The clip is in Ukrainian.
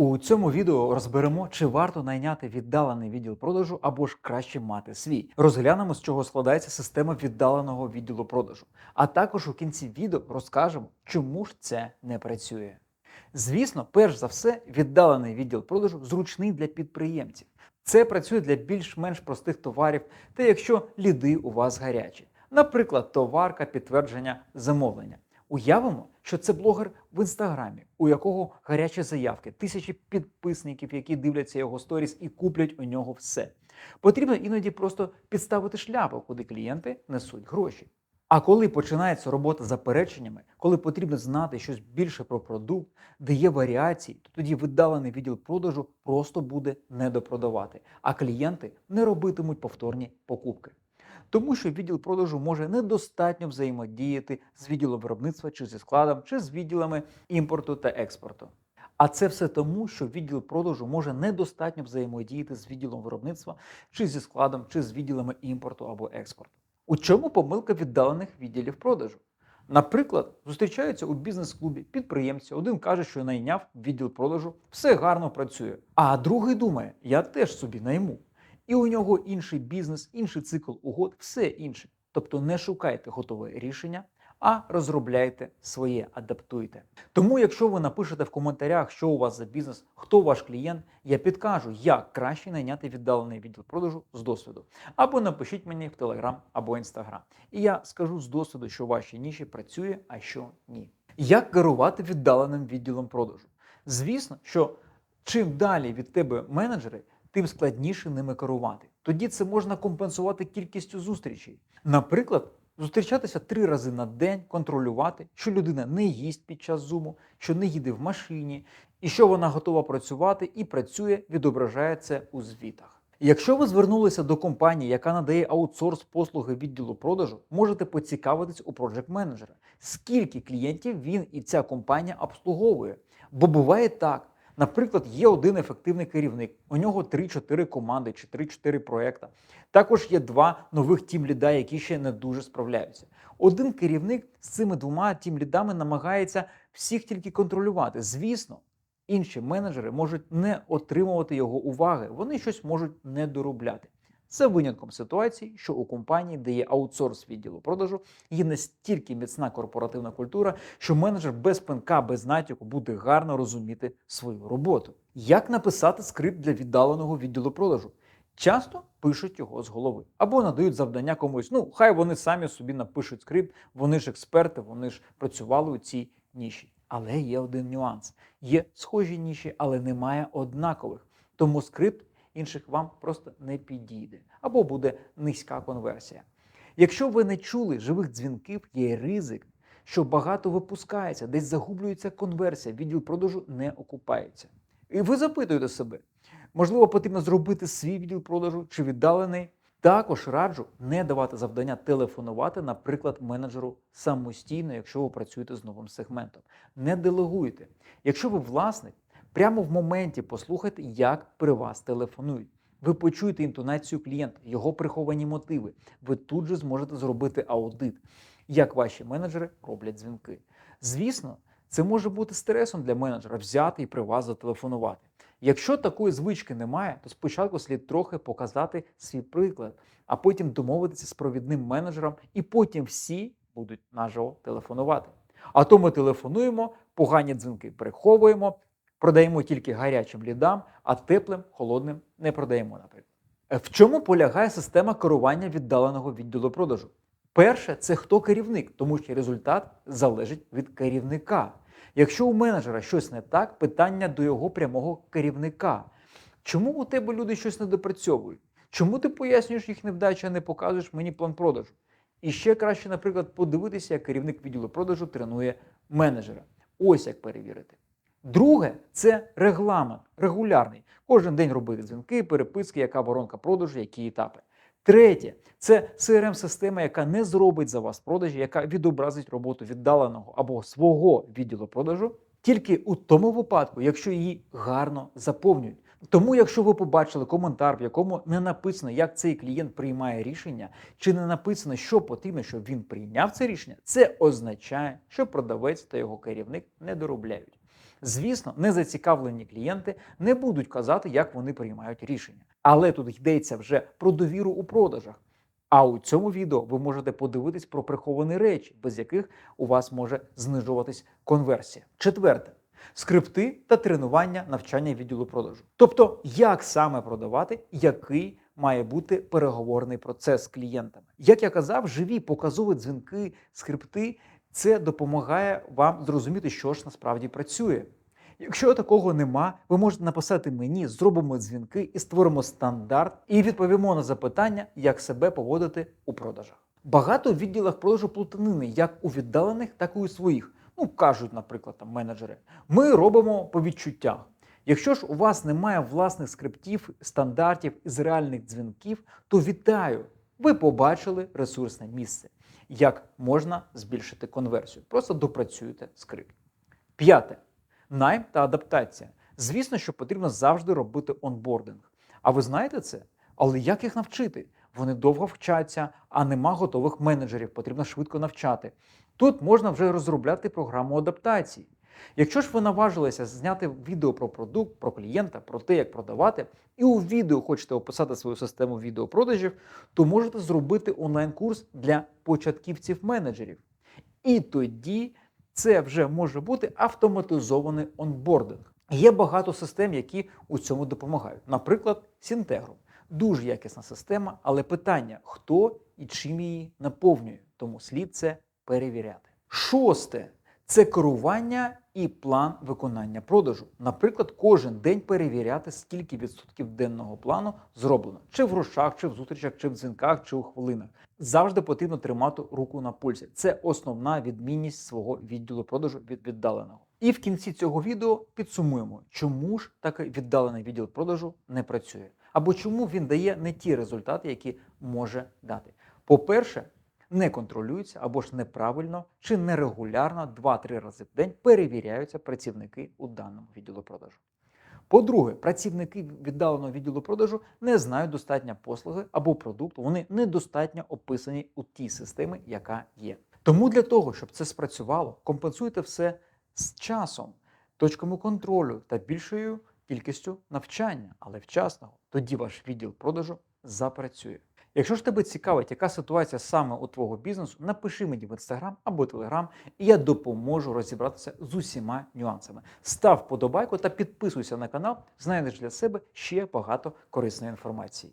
У цьому відео розберемо, чи варто найняти віддалений відділ продажу або ж краще мати свій. Розглянемо, з чого складається система віддаленого відділу продажу. А також у кінці відео розкажемо, чому ж це не працює. Звісно, перш за все, віддалений відділ продажу зручний для підприємців. Це працює для більш-менш простих товарів, та якщо ліди у вас гарячі. Наприклад, товарка підтвердження замовлення. Уявимо, що це блогер в інстаграмі, у якого гарячі заявки, тисячі підписників, які дивляться його сторіс і куплять у нього все. Потрібно іноді просто підставити шляпу, куди клієнти несуть гроші. А коли починається робота запереченнями, коли потрібно знати щось більше про продукт, де є варіації, то тоді видалений відділ продажу просто буде недопродавати, а клієнти не робитимуть повторні покупки. Тому що відділ продажу може недостатньо взаємодіяти з відділом виробництва чи зі складом, чи з відділами імпорту та експорту. А це все тому, що відділ продажу може недостатньо взаємодіяти з відділом виробництва, чи зі складом, чи з відділами імпорту або експорту. У чому помилка віддалених відділів продажу? Наприклад, зустрічаються у бізнес-клубі підприємці. Один каже, що найняв відділ продажу, все гарно працює. А другий думає, я теж собі найму. І у нього інший бізнес, інший цикл угод, все інше. Тобто не шукайте готове рішення, а розробляйте своє, адаптуйте. Тому, якщо ви напишете в коментарях, що у вас за бізнес, хто ваш клієнт, я підкажу, як краще найняти віддалений відділ продажу з досвіду. Або напишіть мені в Telegram або Instagram. І я скажу з досвіду, що в вашій ніші працює, а що ні. Як керувати віддаленим відділом продажу? Звісно, що чим далі від тебе менеджери, тим складніше ними керувати. Тоді це можна компенсувати кількістю зустрічей. Наприклад, зустрічатися три рази на день, контролювати, що людина не їсть під час зуму, що не їде в машині, і що вона готова працювати і працює, відображає це у звітах. Якщо ви звернулися до компанії, яка надає аутсорс послуги відділу продажу, можете поцікавитись у проджект менеджера, скільки клієнтів він і ця компанія обслуговує. Бо буває так. Наприклад, є один ефективний керівник, у нього 3-4 команди чи 3-4 проекти. Також є два нових тім-ліда, які ще не дуже справляються. Один керівник з цими двома тім-лідами намагається всіх тільки контролювати. Звісно, інші менеджери можуть не отримувати його уваги, вони щось можуть не доробляти. Це винятком ситуації, що у компанії, де є аутсорс відділу продажу, є настільки міцна корпоративна культура, що менеджер без пинка, без натяку буде гарно розуміти свою роботу. Як написати скрипт для віддаленого відділу продажу? Часто пишуть його з голови або надають завдання комусь. Ну, хай вони самі собі напишуть скрипт, вони ж експерти, вони ж працювали у цій ніші. Але є один нюанс: є схожі ніші, але немає однакових. Тому скрипт інших вам просто не підійде або буде низька конверсія. Якщо ви не чули живих дзвінків, є ризик, що багато випускається, десь загублюється конверсія, відділ продажу не окупається. І ви запитуєте себе, можливо, потрібно зробити свій відділ продажу чи віддалений. Також раджу не давати завдання телефонувати, наприклад, менеджеру самостійно, якщо ви працюєте з новим сегментом. Не делегуйте. Якщо ви власник, Прямо в моменті послухайте, як при вас телефонують. Ви почуєте інтонацію клієнта, його приховані мотиви. Ви тут же зможете зробити аудит, як ваші менеджери роблять дзвінки. Звісно, це може бути стресом для менеджера взяти і при вас зателефонувати. Якщо такої звички немає, то спочатку слід трохи показати свій приклад, а потім домовитися з провідним менеджером, і потім всі будуть наживо телефонувати. А то ми телефонуємо, погані дзвінки приховуємо. Продаємо тільки гарячим лідам, а теплим, холодним не продаємо, наприклад. В чому полягає система керування віддаленого відділу продажу? Перше, це хто керівник, тому що результат залежить від керівника. Якщо у менеджера щось не так, питання до його прямого керівника. Чому у тебе люди щось не допрацьовують? Чому ти пояснюєш їх невдачі, а не показуєш мені план продажу? І ще краще, наприклад, подивитися, як керівник відділу продажу тренує менеджера. Ось як перевірити. Друге це регламент, регулярний. Кожен день робити дзвінки, переписки, яка воронка продажу, які етапи. Третє це crm система яка не зробить за вас продажі, яка відобразить роботу віддаленого або свого відділу продажу тільки у тому випадку, якщо її гарно заповнюють. Тому, якщо ви побачили коментар, в якому не написано, як цей клієнт приймає рішення, чи не написано, що потрібно, щоб він прийняв це рішення, це означає, що продавець та його керівник не доробляють. Звісно, незацікавлені клієнти не будуть казати, як вони приймають рішення. Але тут йдеться вже про довіру у продажах. А у цьому відео ви можете подивитись про приховані речі, без яких у вас може знижуватись конверсія. Четверте. Скрипти та тренування навчання відділу продажу. Тобто, як саме продавати, який має бути переговорний процес з клієнтами. Як я казав, живі показові дзвінки, скрипти це допомагає вам зрозуміти, що ж насправді працює. Якщо такого нема, ви можете написати мені, зробимо дзвінки і створимо стандарт, і відповімо на запитання, як себе поводити у продажах. Багато в відділах продажу плутанини, як у віддалених, так і у своїх. Ну кажуть, наприклад, там менеджери. Ми робимо по відчуттях. Якщо ж у вас немає власних скриптів, стандартів із реальних дзвінків, то вітаю! Ви побачили ресурсне місце, як можна збільшити конверсію. Просто допрацюєте скрипт. П'яте. Найм та адаптація. Звісно, що потрібно завжди робити онбординг. А ви знаєте це? Але як їх навчити? Вони довго вчаться, а нема готових менеджерів, потрібно швидко навчати. Тут можна вже розробляти програму адаптації. Якщо ж ви наважилися зняти відео про продукт, про клієнта, про те, як продавати, і у відео хочете описати свою систему відеопродажів, то можете зробити онлайн-курс для початківців-менеджерів. І тоді це вже може бути автоматизований онбординг. Є багато систем, які у цьому допомагають. Наприклад, Сінтегрум. Дуже якісна система, але питання, хто і чим її наповнює, тому слід це перевіряти. Шосте це керування і план виконання продажу. Наприклад, кожен день перевіряти, скільки відсотків денного плану зроблено, чи в грошах, чи в зустрічах, чи в дзвінках, чи у хвилинах. Завжди потрібно тримати руку на пульсі. Це основна відмінність свого відділу продажу від віддаленого. І в кінці цього відео підсумуємо, чому ж такий віддалений відділ продажу не працює, або чому він дає не ті результати, які може дати. По-перше, не контролюються або ж неправильно чи нерегулярно 2-3 рази в день перевіряються працівники у даному відділу продажу. По-друге, працівники віддаленого відділу продажу не знають достатньо послуги або продукту, вони недостатньо описані у тій системі, яка є. Тому для того, щоб це спрацювало, компенсуйте все з часом, точками контролю та більшою кількістю навчання, але вчасного. Тоді ваш відділ продажу запрацює. Якщо ж тебе цікавить, яка ситуація саме у твого бізнесу, напиши мені в інстаграм або телеграм, і я допоможу розібратися з усіма нюансами. Став подобайку та підписуйся на канал, знайдеш для себе ще багато корисної інформації.